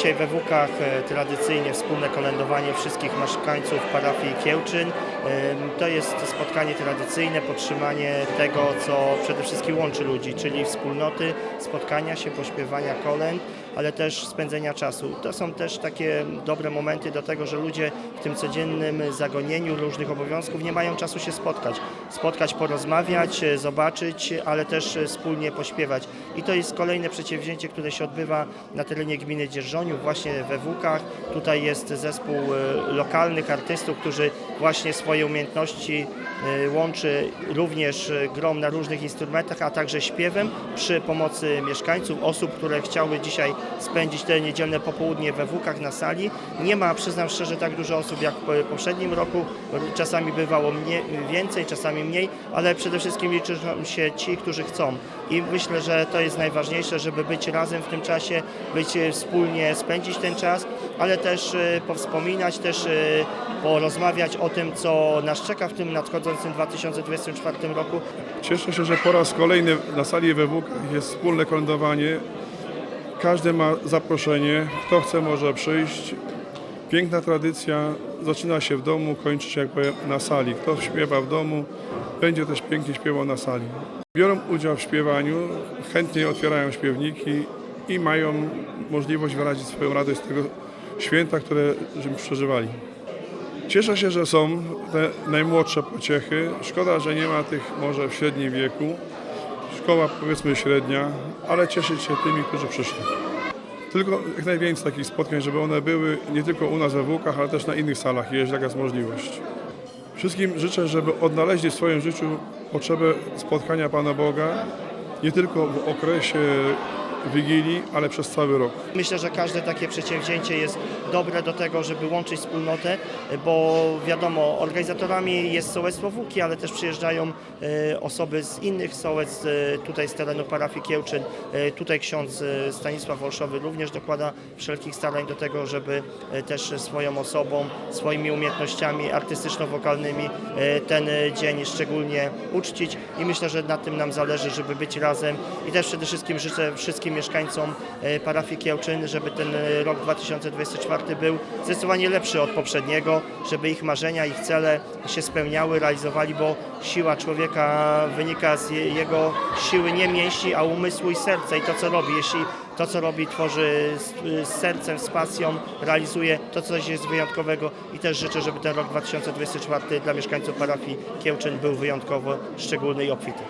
Dzisiaj we Włókach e, tradycyjnie wspólne kolędowanie wszystkich mieszkańców parafii Kiełczyn. To jest spotkanie tradycyjne, podtrzymanie tego, co przede wszystkim łączy ludzi, czyli wspólnoty, spotkania się, pośpiewania kolęd, ale też spędzenia czasu. To są też takie dobre momenty do tego, że ludzie w tym codziennym zagonieniu różnych obowiązków nie mają czasu się spotkać. Spotkać, porozmawiać, zobaczyć, ale też wspólnie pośpiewać. I to jest kolejne przedsięwzięcie, które się odbywa na terenie gminy Dzierżoniów, właśnie we Włókach. Tutaj jest zespół e, lokalnych artystów, którzy właśnie swoje umiejętności e, łączy również grom na różnych instrumentach, a także śpiewem przy pomocy mieszkańców, osób, które chciały dzisiaj spędzić te niedzielne popołudnie we Włókach na sali. Nie ma, przyznam szczerze, tak dużo osób jak w poprzednim roku. Czasami bywało mnie, więcej, czasami mniej, ale przede wszystkim liczą się ci, którzy chcą. I myślę, że to jest najważniejsze, żeby być razem w tym czasie, być e, wspólnie, spędzić ten czas, ale też e, powspominać, też e, porozmawiać o tym, co nas czeka w tym nadchodzącym 2024 roku. Cieszę się, że po raz kolejny na sali we Włókach jest wspólne kolędowanie. Każdy ma zaproszenie, kto chce może przyjść. Piękna tradycja zaczyna się w domu, kończy się jak powiem, na sali. Kto śpiewa w domu, będzie też pięknie śpiewał na sali. Biorą udział w śpiewaniu, chętnie otwierają śpiewniki i mają możliwość wyrazić swoją radość z tego święta, które przeżywali. Cieszę się, że są te najmłodsze pociechy. Szkoda, że nie ma tych może w średnim wieku. Szkoła powiedzmy średnia, ale cieszyć się tymi, którzy przyszli. Tylko jak najwięcej takich spotkań, żeby one były nie tylko u nas we Włókach, ale też na innych salach, jeżeli taka jest możliwość. Wszystkim życzę, żeby odnaleźli w swoim życiu potrzebę spotkania Pana Boga, nie tylko w okresie Wigilii, ale przez cały rok. Myślę, że każde takie przedsięwzięcie jest dobre do tego, żeby łączyć wspólnotę, bo wiadomo, organizatorami jest sołectwo Włóki, ale też przyjeżdżają e, osoby z innych sołectw, e, tutaj z terenu parafii Kiełczyn. E, Tutaj ksiądz Stanisław Wolszowy również dokłada wszelkich starań do tego, żeby też swoją osobą, swoimi umiejętnościami artystyczno-wokalnymi ten dzień szczególnie uczcić i myślę, że na tym nam zależy, żeby być razem i też przede wszystkim życzę wszystkim mieszkańcom e, parafii Kiełczyn, żeby ten e, rok 2024 był zdecydowanie lepszy od poprzedniego, żeby ich marzenia, ich cele się spełniały, realizowali, bo siła człowieka wynika z je- jego siły nie mięśni, a umysłu i serca i to co robi. Jeśli to co robi tworzy z sercem, z pasją, realizuje, to coś jest wyjątkowego i też życzę, żeby ten rok 2024 dla mieszkańców parafii Kiełczyn był wyjątkowo szczególny i obfity.